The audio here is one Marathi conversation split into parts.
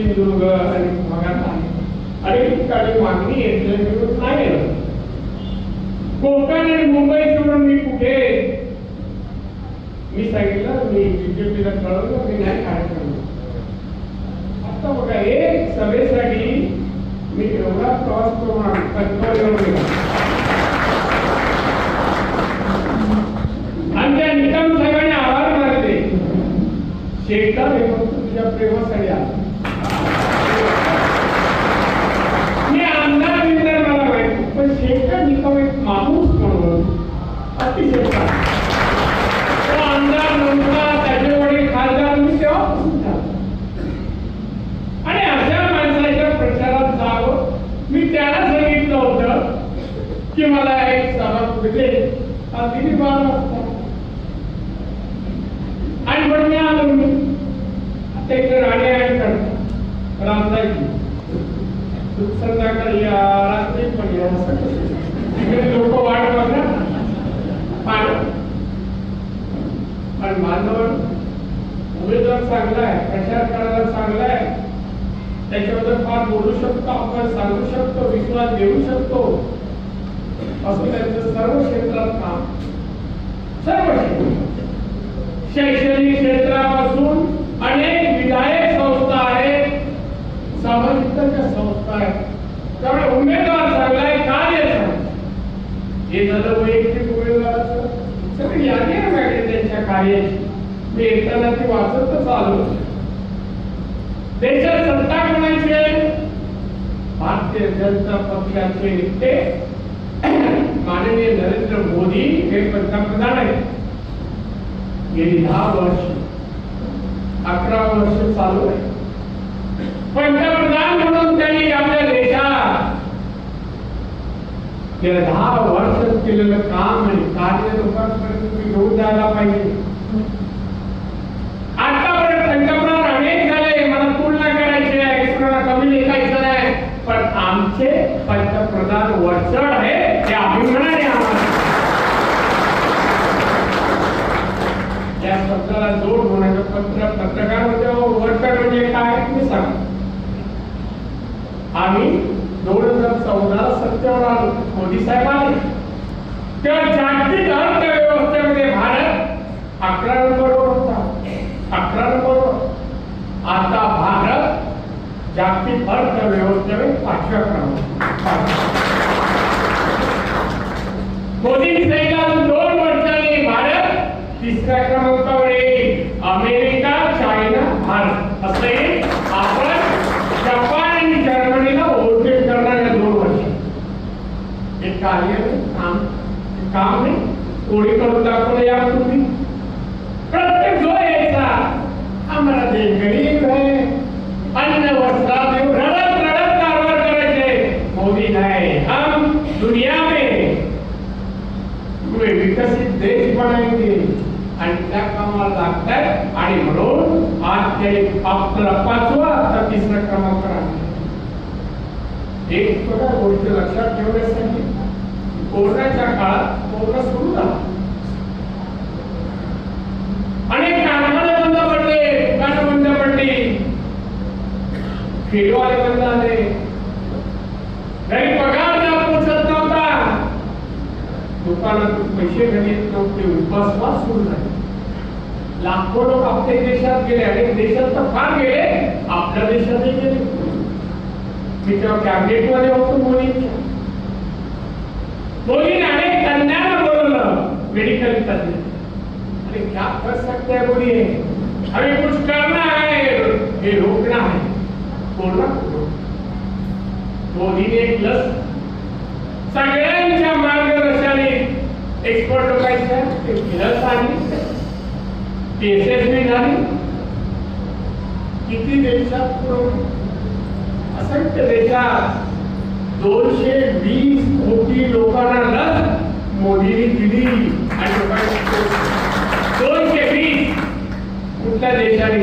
सिंधुदुर्ग आणि भागात आहे. अनेक ठिकाणी मागणी यांच्याकडून नाही येत. कोकण आणि मुंबई सोडून मी कुठे? मी सांगितलं मी बीजेपीला कळवलं मी नाही कार्यक्रम आता बघा एक सभेसाठी मी एवढा प्रवास करून कल्पना घेऊन गेलो. आणि निकम साहेबांनी आभार मानले शेखर हे फक्त तुझ्या प्रेमासाठी आला. मी आमदार बिमदार मला माहिती पण निकम एक माणूस म्हणून अतिशय तो आमदार नव्हता त्याचे वडील खासदार मी तेव्हापासून झालो. आणि अशा माणसाच्या प्रचारात जावं मी त्याला सांगितलं होतं की मला एक सभा कुठे अगदी बारा वाजता आणि म्हणून मी आलो. मी आता इकडे राणे आहे संध्याकाळी रात्री पण या तिकडे लोक वाट बघणार पाणी पण उमेदवार चांगला आहे प्रचार करायला चांगला आहे. त्याच्याबद्दल फार बोलू शकतो आपण सांगू शकतो विश्वास देऊ शकतो. असं त्यांचं सर्व क्षेत्रात काम. सर्व क्षेत्र. शैक्षणिक त्यामुळे उमेदवार चांगला आहे कार्य चांगलं हे झालं वैयक्तिक उमेदवाराचं सगळी यादी आहे त्यांच्या कार्याची. मी येताना ती वाचतच आलो. देशात सत्ता कोणाचे भारतीय जनता पक्षाचे नेते. माननीय नरेंद्र मोदी हे पंतप्रधान आहेत. गेली दहा वर्ष. अकरा वर्ष चालू आहे. पंतप्रधान म्हणून त्यांनी आपल्या गेल्या दहा वर्षात केलेलं काम आणि कार्य लोकांपर्यंत तुम्ही घेऊन जायला पाहिजे. आतापर्यंत पंतप्रधान अनेक झाले मला तुलना करायची आहे कोणाला कमी लेखायचं नाही पण आमचे पंतप्रधान वरचढ आहे ते अभिमानाने आम्हाला. या शब्दाला जोड होण्याचं पत्र पत्रकार म्हणजे वरचढ म्हणजे काय? मी सांग आम्ही दोन हजार चौदा सत्तेवर आलो मोदी साहेब आले त्या जागतिक अर्थव्यवस्थेमध्ये भारत अकरा नंबरवर होता. अकरा नंबरवर. आता भारत जागतिक अर्थव्यवस्थेमध्ये पाचव्या क्रमांक मोदी सांगितलं दोन वर्षांनी भारत तिसऱ्या क्रमांक येईल अमेरिका चायना भारत असं येईल आपण जपान आणि जर्मनीला ओव्हरटेक करणार या दोन वर्ष हे कार्य काम काम नाही कोणी करून दाखवलं या तुम्ही प्रत्येक जो यायचा आम्हाला ते गरीब आहे अन्न वस्त्रादेव रडत रडत कारभार करायचे मोदी नाही हम दुनिया में। तुम्ही विकसित देश बनायचे आणि त्या कामाला लागतात आणि म्हणून आज ते आपलं पाचवा आता तिसरा क्रमांक आहे एक बघा गोष्ट लक्षात ठेवण्यासाठी कोरोनाच्या काळात कोरोना सुरू झाला. अनेक कारखाने बंद पडले दुकानं बंद पडली. फिरवाले बंद आले. घरी पगार पोचत नव्हता दुकानातून पैसे घरी नव्हते उपासमास सुरू झाले. लाखो लोक आपल्या देशात गेले आणि देशात तर फार गेले आपल्या देशातही गेले. मी तेव्हा कॅबिनेट होतो मुली मोदींच्या मोदीने अनेक तज्ञांना बोलवलं. मेडिकल तज्ञ अरे क्या कर सकते हैं बोलिए? हमें कुछ करना है ये रोकना है बोलना को रोकना. मोदीने लस. सगळ्यांच्या मार्गदर्शनाने एक्सपर्ट लोकांच्या लस आणली. ती झाली. किती देशात असंख्य देशात.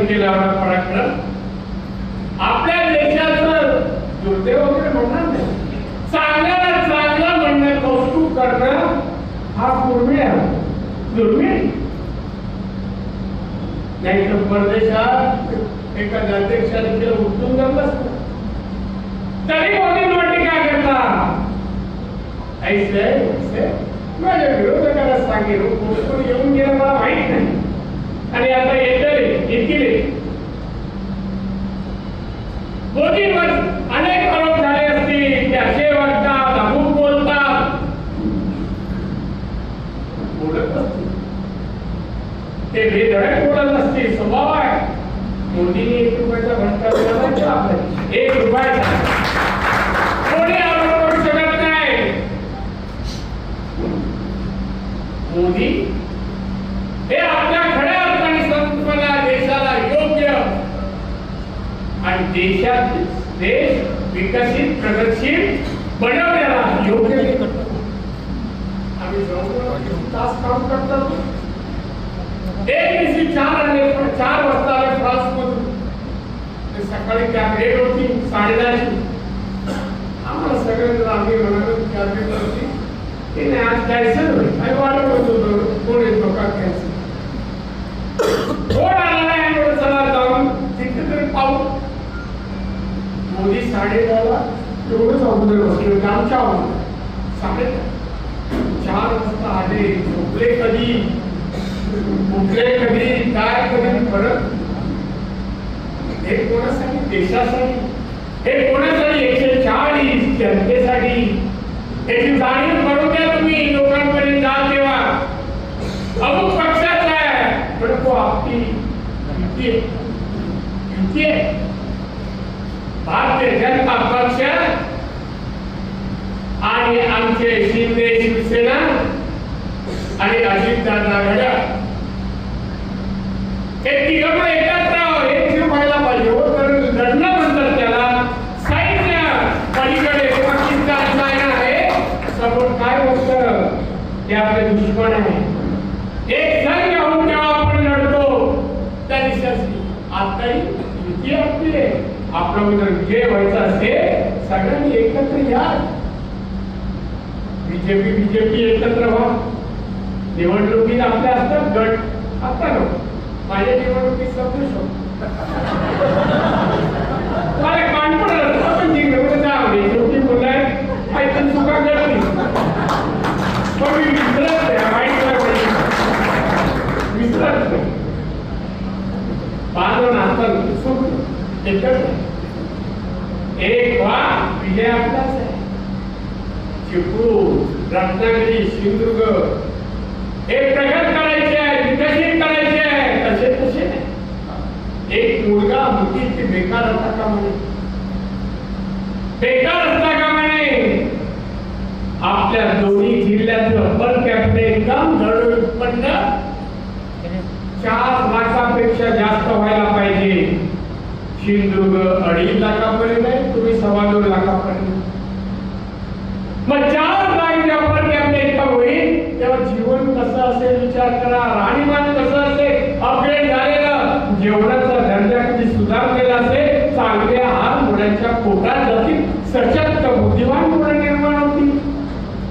केला एवढा पराक्रम आपल्या देशाचं दुर्दैव वगैरे म्हणणार नाही. चांगल्याला चांगलं म्हणणं कौतुक करणं हा दुर्मिळ आहे. दुर्मिळ? नाही तर परदेशात एका अध्यक्षाने केलं उठून जात असतं तरी नोटी काय करता ऐसे ऐसे माझ्या विरोधकाला सांगेल कोणी कोणी येऊन गेलं मला माहीत नाही आणि आता येतले येतील मोदींवर अनेक आरोप झाले असतील ते असे वाटतात अमुक बोलतात बोलत असतील स्वभाव आहे एक रुपयाचा दिला एक रुपयाचा कोणी आरोप करू शकत नाही. मोदी हे आपल्या अर्थाने देशाला योग्य आणि देशात देश विकसित प्रगतशील बनवण्याला योग्य आम्ही जवळजवळ तास काम करतो एक दिवशी चार आले चार वाजता आले फ्रान्स मधून ते सकाळी कॅबिनेट होती साडेदहाची. आम्हाला सगळ्यांना आम्ही म्हणालो कॅबिनेट होती. ते नाही आज कॅन्सल होईल. आणि वाटत होतो कोण येतो का कॅन्सल कोण आला नाही म्हणून चला जाऊन. तिथे तरी पाहू. मोदी साडे एवढंच अगोदर बसले आमच्या अगोदर साडे चार वाजता आले. झोपले कधी? कुठले कधी काय कधी फरक? हे कोणासाठी? देशासाठी? हे कोणासाठी? एकशे चाळीस जनतेसाठी. याची जाणीव करून द्या तुम्ही लोकांपर्यंत जा तेव्हा. अमुक पक्षाचा आहे. पण तो आपली युती आहे. युती भारतीय जनता पक्ष आणि आमचे शिंदे शिवसेना आणि अजितदादा घड्याळ सगळ्यांनी एकत्र या. बीजेपी बीजेपी एकत्र व्हा. निवडणुकीत आपल्या असतात गट आता नको माझ्या निवडणुकीत समजू शकतो. मला पडलं? आपण जिंकलं. म्हणजे काय आवडेल शेवटी बोलाय काहीतरी चुका करतील पण मी विसरत नाही. वाईट काय वाईट. विसरत नाही. पाच हातात सुख एकच एक व्हा विजय आपलाच आहे. चिपळूण रत्नागिरी सिंधुदुर्ग. हे प्रगत करायचे आहे. विकसित करायचे आहे तसे तसे नाही एक मुलगा मुलगी ते बेकार असता का म्हणे? बेकार असता का म्हणे? आपल्या दोन्ही जिल्ह्यात पर कॅपिटल इन्कम दरडोई उत्पन्न चार लाखापेक्षा जास्त व्हायला पाहिजे. सिंधुदुर्ग अडीच लाखापर्यंत आहे तुम्ही सव्वा दोन लाखापर्यंत. मग चार लाख जेव्हा पर कॅपिटल इन्कम होईल तेव्हा जीवन कसं असेल विचार करा. पोटात जातील सशक्त बुद्धिमान मुलं निर्माण होतील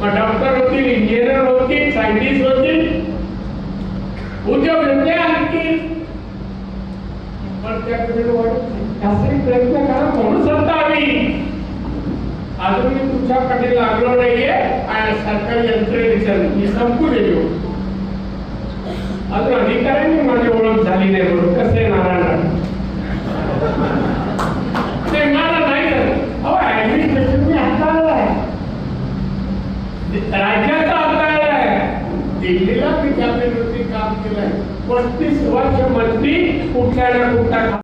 मग डॉक्टर होतील इंजिनियर होतील सायंटिस्ट होतील उद्योगधंदे आणतील पण त्याकडे वाढत नाही. त्यासाठी प्रयत्न करा म्हणून सत्ता हवी अजून मी तुमच्याकडे लागलो नाहीये. आणि सरकारी यंत्रणेच्या मी संपू देतो. अजून अधिकाऱ्यांनी माझी ओळख